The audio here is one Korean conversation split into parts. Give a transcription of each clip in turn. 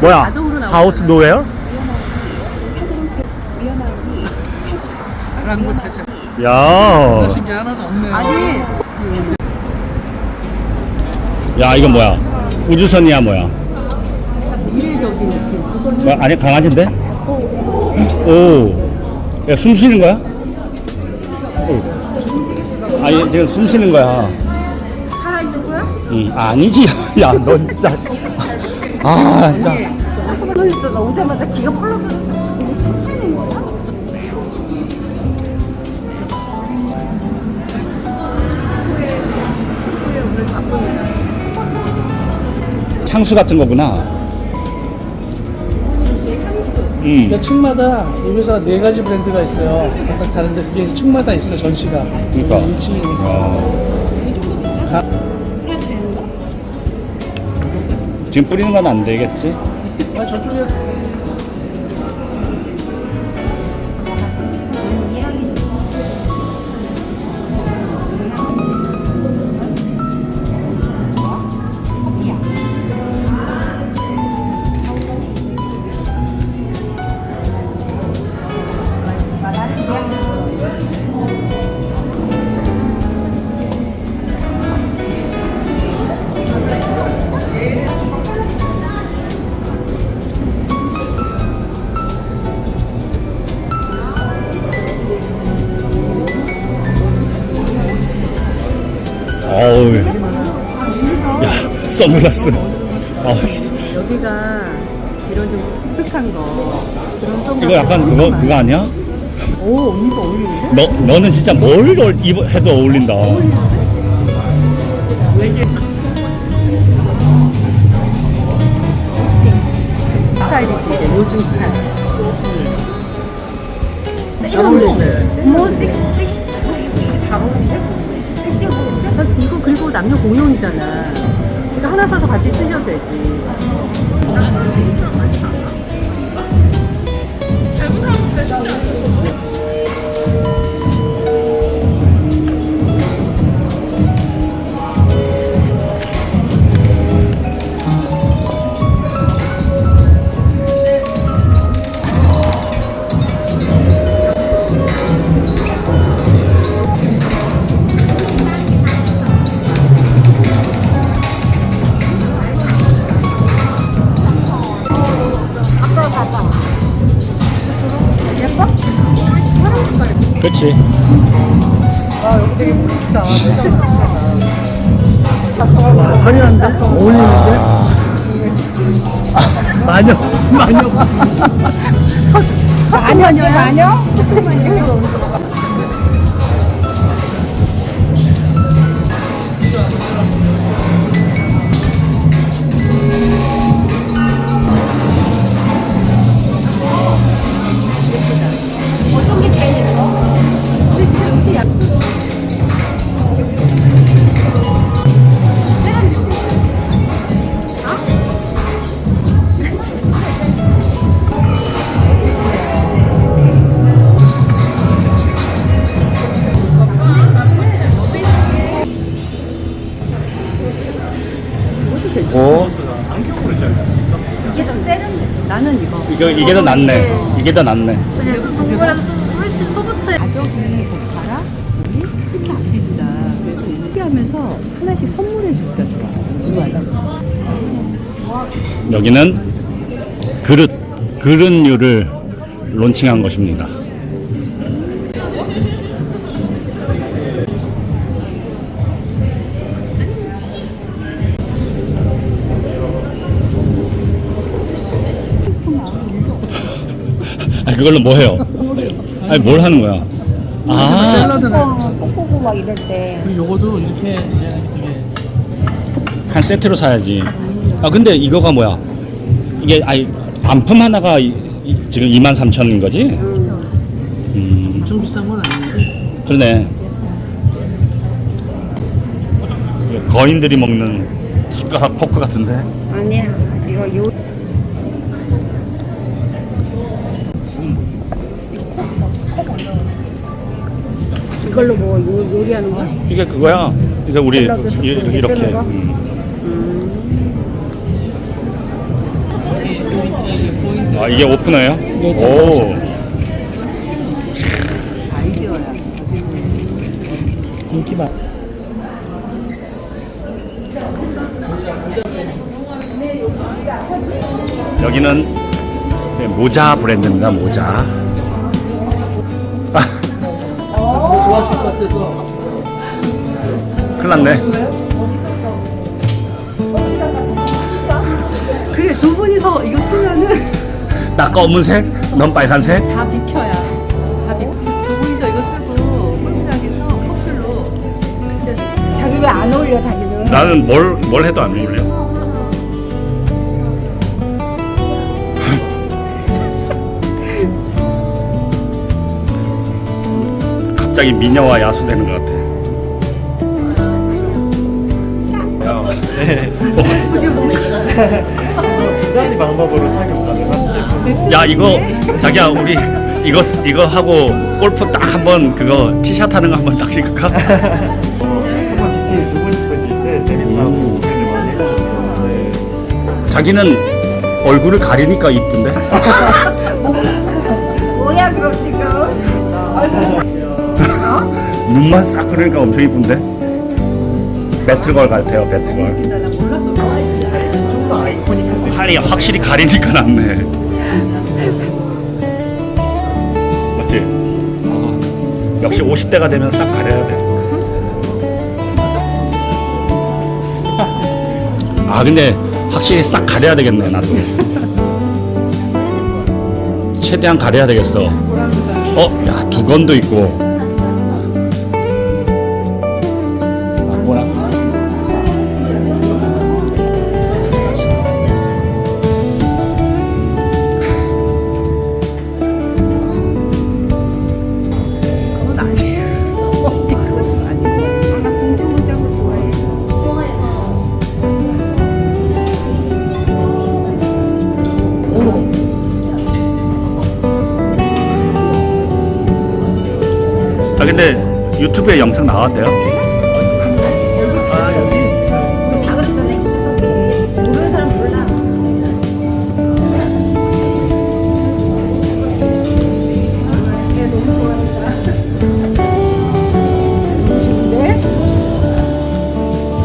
뭐야? 하우스 노웨어? 야. 그러신 게 하나도 없네요. 아니 야, 이건 뭐야? 우주선이야, 뭐야? 미래적인 느낌. 뭐, 아니, 강아지인데? 오. 야, 숨 쉬는 거야? 오. 아니, 지금 숨 쉬는 거야. 살아있는 거야? 응, 아니지. 야, 넌 진짜. 아, 진짜. 있어. 나 오자마자 기가 펄럭. 향수 같은 거구나. 응. 그러니까 층마다 이 회사 네 가지 브랜드가 있어요. 각각 다른데 그게 층마다 있어 전시가. 그러니까. 1층이니까. 지금 뿌리는 건 안 되겠지? 아 저쪽에 선글라스. 아우씨. 여기가 이런 좀 독특한 거 그런 선글라스 이거 약간 그거, 그거 아니야? 오 언니가 어울리는데? 너, 너는 진짜 뭘 얼- 입어, 해도 어울린다. 스타일이지 이제 요즘 스타일 잘 어울리네 뭐 섹시 섹시 잘 어울리네. 섹시해 보이는데? 이거 그리고 남녀 공용이잖아 그러니까 하나 사서 같이 쓰셔도 되지 그렇지. 아 여기 되게 멋있다 와 화려한데? 어울리는데? 마녀 마녀. 마녀냐 마녀? 이거 이게 더 낫네. 이게 더 낫네. 그거보다 좀 훨씬 소프트해 가격이 봐라 우리 그렇게 안 비싸 그래서 이렇게 하면서 하나씩 선물해 주기가 좋아 하나 여기는 그릇, 그릇류를 론칭한 것입니다. 그걸로 뭐 해요? 아니 뭘 하는 거야? 아, 샐러드는 뽀뽀고 막 이럴 때. 그리고 요거도 이렇게 이제 한 세트로 사야지. 아 근데 이거가 뭐야? 이게 아니 단품 하나가 이- 이- 지금 2만 3천인 거지? 음, 엄청 비싼 건 아닌데 그러네. 거인들이 먹는 숟가락 포크 같은데. 아니야. 이거 요. 이걸로 뭐 요, 요리하는 거야? 이게 그거야. 이게 우리 샐러드 스프 이- 이렇게 이렇게. 뜨는 거? 음. 아 이게 오프너예요? 오. 아이디어야. 인기만. 여기는 이제 모자 브랜드입니다. 모자. 좋아하실 것 같아서. 큰일 났네. 그래 두 분이서 이거 쓰면은 나 검은색, 넌 빨간색. 다 비켜야. 다 비켜. 두 분이서 이거 쓰고 골프장에서 커플로. 자기 왜안 어울려 자기는? 나는 뭘, 뭘 해도 안 어울려. 갑자기 미녀와 야수 되는 것 같아. 두 가지 방법으로 착용 가능하신 제품. 야 이거 자기야 우리 이거 이거 하고 골프 딱 한번 그거 티샷 하는 거 한번 딱 찍을까? 한번 디테일 주고 싶으실 때 재밌다고 많이 네. 자기는 얼굴을 가리니까 이쁜데? 뭐야 그럼 눈만 싹 그러니까 엄청 이쁜데? 배트걸 같아요 배트걸. 팔이 확실히 가리니까 낫네 맞지? 어, 역시 50대가 되면 싹 가려야 돼 아 근데 확실히 싹 가려야 되겠네 나도 최대한 가려야 되겠어 어? 야 두건도 있고 유튜브에 영상 나왔대요?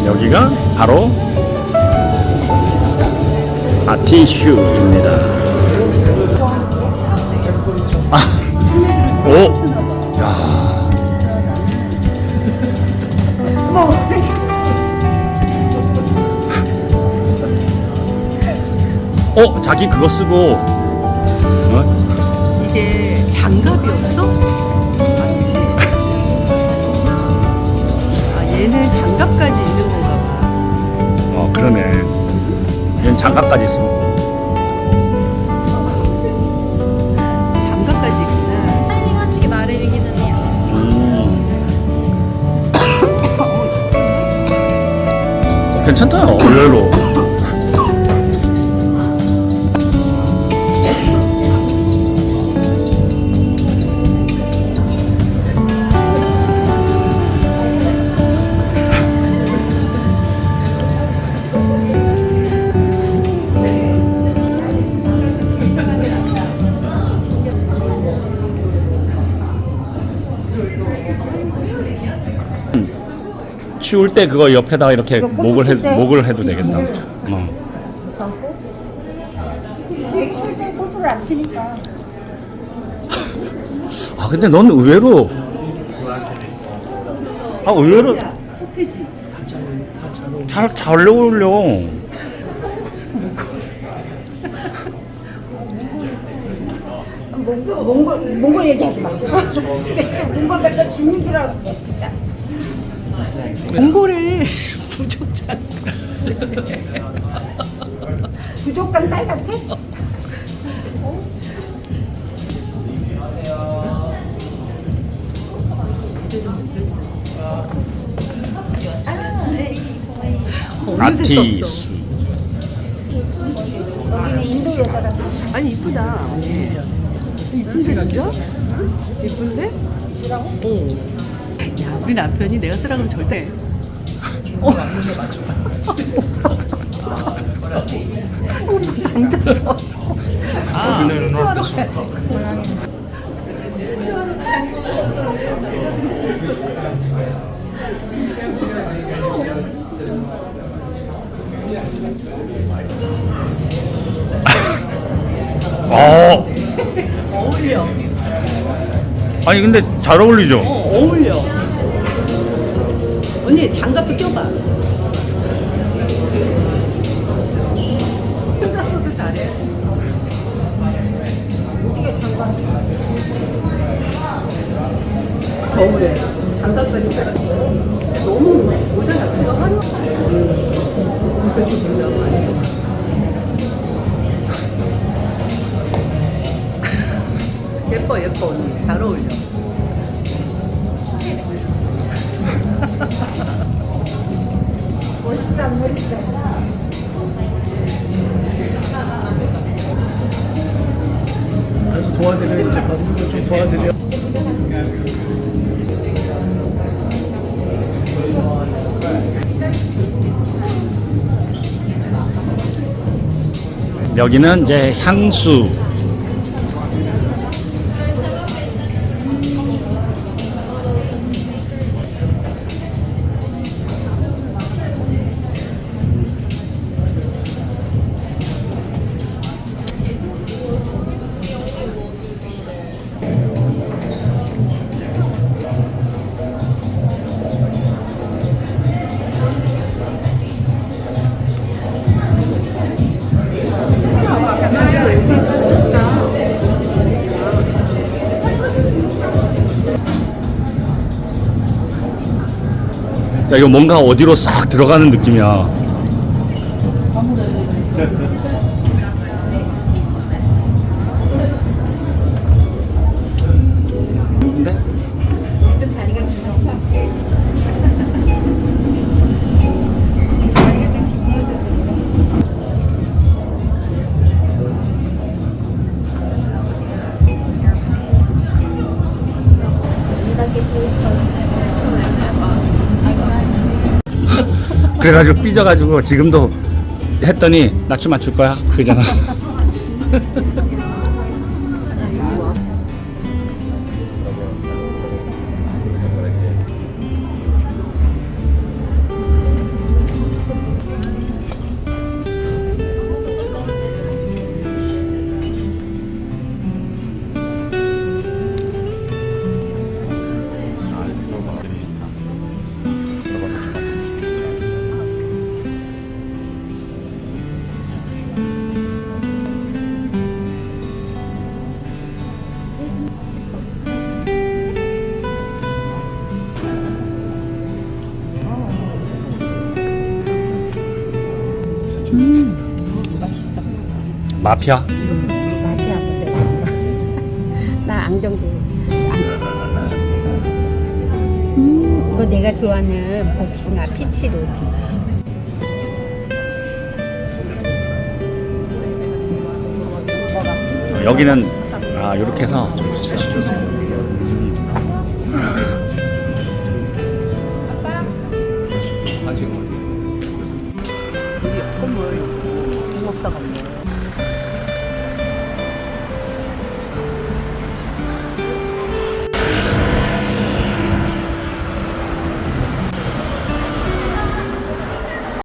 여기가 바로 아티슈입니다. 아, 오, 야, 어, 자기 그거 쓰고, 어? 이게 장갑이었어? 아니지. 아 얘는 장갑까지 있는 건가 봐. 어, 그러네. 얘는 장갑까지 있어. 장갑까지 있구나. 타이밍 하시기 나름이기는 해요. 음. 어, 괜찮다, 의외로. 추울 때 그거 옆에다가 이렇게 목을 해, 목을 해도 되겠다. 어. 쉴때 골프를 안 치니까. 아 근데 넌 의외로 아 의외로 잘잘 어울려. 몽골 몽골 얘기하지 마. 지금 몽골 내가 죽는 줄 알았어. 진짜. 몽골에 부족장. 부족한 딸 같아? 어느새 썼어. 아티스. 여기는 인도 여자가 아니 이쁘다. 이쁜데 진짜? 이쁜데? 어. 야 우리 남편이 내가 쓰라 그러면 절대. 어. 당장 넣었어. 여기는 어. 아니 근데 잘 어울리죠? 어, 어울려. 언니 장갑도 껴봐. 장갑도 잘해. 겨울에 장갑까지 껴. 너무 모자 같은 거 하려. 그렇게 많이 좋아. 예뻐 예뻐 언니 잘 어울려. 도와드려. 여기는 이제 향수. 야, 이거 뭔가 어디로 싹 들어가는 느낌이야. 그래가지고 삐져가지고 지금도 했더니 나춤 맞출 거야 그잖아. 맛있어. 마피아? 마피아 모델. 나 안경도. 음, 이거 내가 좋아하는 복숭아 피치 로지. 여기는 아 이렇게 해서 좀잘 시켜서.